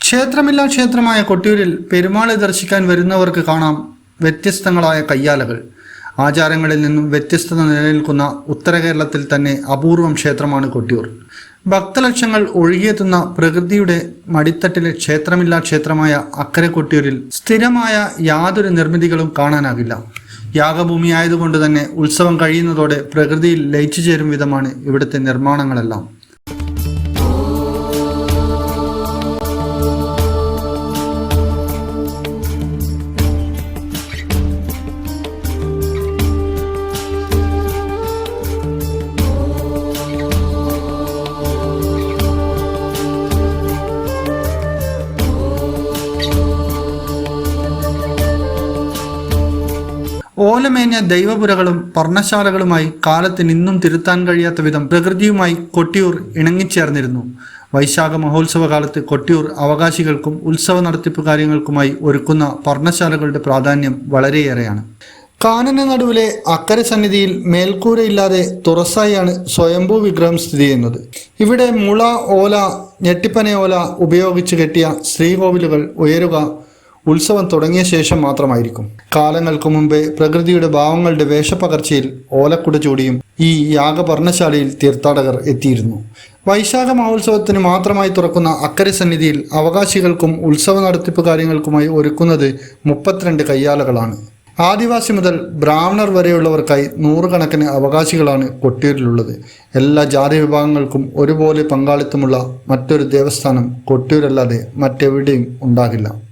ക്ഷേത്രമില്ലാ ക്ഷേത്രമായ കൊട്ടിയൂരിൽ പെരുമാളെ ദർശിക്കാൻ വരുന്നവർക്ക് കാണാം വ്യത്യസ്തങ്ങളായ കയ്യാലകൾ. ആചാരങ്ങളിൽ നിന്നും വ്യത്യസ്തത നിലനിൽക്കുന്ന ഉത്തര കേരളത്തിൽ തന്നെ അപൂർവം ക്ഷേത്രമാണ് കൊട്ടിയൂർ. ഭക്തലക്ഷങ്ങൾ ഒഴുകിയെത്തുന്ന പ്രകൃതിയുടെ മടിത്തട്ടിലെ ക്ഷേത്രമില്ലാ ക്ഷേത്രമായ അക്കരെ കൊട്ടിയൂരിൽ സ്ഥിരമായ യാതൊരു നിർമ്മിതികളും കാണാനാകില്ല. യാഗഭൂമിയായതുകൊണ്ട് തന്നെ ഉത്സവം കഴിയുന്നതോടെ പ്രകൃതിയിൽ ലയിച്ചു ചേരും വിധമാണ് ഇവിടുത്തെ നിർമ്മാണങ്ങളെല്ലാം. ഓലമേഞ്ഞ ദൈവപുരകളും പർണശാലകളുമായി കാലത്തിന് ഇന്നും തിരുത്താൻ കഴിയാത്ത വിധം പ്രകൃതിയുമായി കൊട്ടിയൂർ ഇണങ്ങിച്ചേർന്നിരുന്നു. വൈശാഖ മഹോത്സവ കാലത്ത് കൊട്ടിയൂർ അവകാശികൾക്കും ഉത്സവ നടത്തിപ്പ് കാര്യങ്ങൾക്കുമായി ഒരുക്കുന്ന പർണശാലകളുടെ പ്രാധാന്യം വളരെയേറെയാണ്. കാനന നടുവിലെ അക്കര സന്നിധിയിൽ മേൽക്കൂരയില്ലാതെ തുറസായാണ് സ്വയംഭൂ വിഗ്രഹം സ്ഥിതി ചെയ്യുന്നത്. ഇവിടെ മുള ഓല ഞെട്ടിപ്പനയോല ഉപയോഗിച്ച് കെട്ടിയ ശ്രീകോവിലുകൾ ഉയരുക ഉത്സവം തുടങ്ങിയ ശേഷം മാത്രമായിരിക്കും. കാലങ്ങൾക്കു മുമ്പേ പ്രകൃതിയുടെ ഭാവങ്ങളുടെ വേഷപ്പകർച്ചയിൽ ഓലക്കുട ചൂടിയും ഈ യാഗപർണശാലയിൽ തീർത്ഥാടകർ എത്തിയിരുന്നു. വൈശാഖ മഹോത്സവത്തിന് മാത്രമായി തുറക്കുന്ന അക്കരെ സന്നിധിയിൽ അവകാശികൾക്കും ഉത്സവ നടത്തിപ്പ് കാര്യങ്ങൾക്കുമായി ഒരുക്കുന്നത് മുപ്പത്തിരണ്ട് കയ്യാലകളാണ്. ആദിവാസി മുതൽ ബ്രാഹ്മണർ വരെയുള്ളവർക്കായി നൂറുകണക്കിന് അവകാശികളാണ് കൊട്ടിയൂരിലുള്ളത്. എല്ലാ ജാതി വിഭാഗങ്ങൾക്കും ഒരുപോലെ പങ്കാളിത്തമുള്ള മറ്റൊരു ദേവസ്ഥാനം കൊട്ടിയൂരല്ലാതെ മറ്റെവിടെയും ഉണ്ടാകില്ല.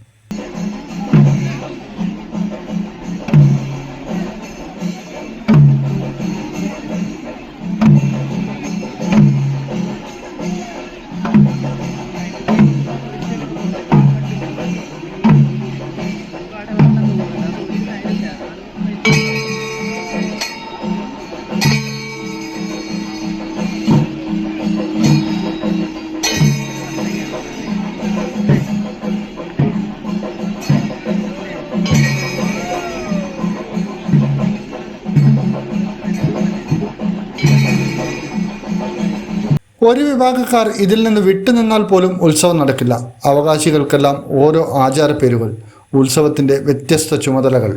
ഒരു വിഭാഗക്കാർ ഇതിൽ നിന്ന് വിട്ടുനിന്നാൽ പോലും ഉത്സവം നടക്കില്ല. അവകാശികൾക്കെല്ലാം ഓരോ ആചാരപ്പേരുകൾ ഉത്സവത്തിന്റെ വ്യത്യസ്ത ചുമതലകൾ.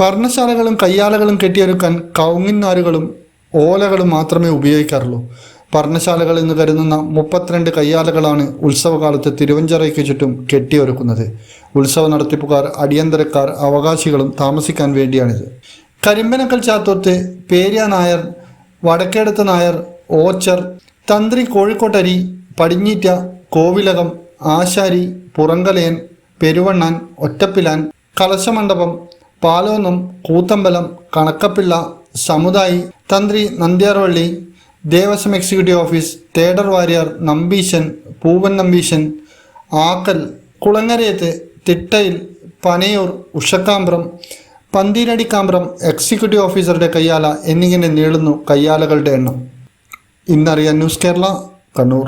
പർണശാലകളും കയ്യാലകളും കെട്ടിയൊരുക്കാൻ കൗങ്ങിന്നാരുകളും ഓലകളും മാത്രമേ ഉപയോഗിക്കാറുള്ളൂ. പർണശാലകൾ എന്ന് കരുതുന്ന മുപ്പത്തിരണ്ട് കയ്യാലകളാണ് ഉത്സവകാലത്ത് തിരുവഞ്ചറയ്ക്ക് ചുറ്റും കെട്ടിയൊരുക്കുന്നത്. ഉത്സവ നടത്തിപ്പുകാർ അടിയന്തരക്കാർ അവകാശികളും താമസിക്കാൻ വേണ്ടിയാണിത്. കരിമ്പനക്കൽ ചാത്തോത്ത് പേര്യ നായർ വടക്കേടത്ത് നായർ ഓച്ചർ തന്ത്രി കോഴിക്കോട്ടരി പടിഞ്ഞീറ്റ കോവിലകം ആശാരി പുറങ്കലയൻ പെരുവണ്ണാൻ ഒറ്റപ്പിലാൻ കലശമണ്ഡപം പാലോന്നം കൂത്തമ്പലം കണക്കപ്പിള്ള സമുദായി തന്ത്രി നന്ദ്യാർവള്ളി ദേവസ്വം എക്സിക്യൂട്ടീവ് ഓഫീസ് തേഡർ വാര്യർ നമ്പീശൻ പൂവൻ നമ്പീശൻ ആക്കൽ കുളങ്ങരയത്ത് തിട്ടയിൽ പനയൂർ ഉഷക്കാമ്പ്രം പന്തീരടിക്കാമ്പ്രം എക്സിക്യൂട്ടീവ് ഓഫീസറുടെ കയ്യാല എന്നിങ്ങനെ നീളുന്നു കയ്യാലകളുടെ എണ്ണം. ഇന്നറിയാൻ ന്യൂസ് കേരള കണ്ണൂർ.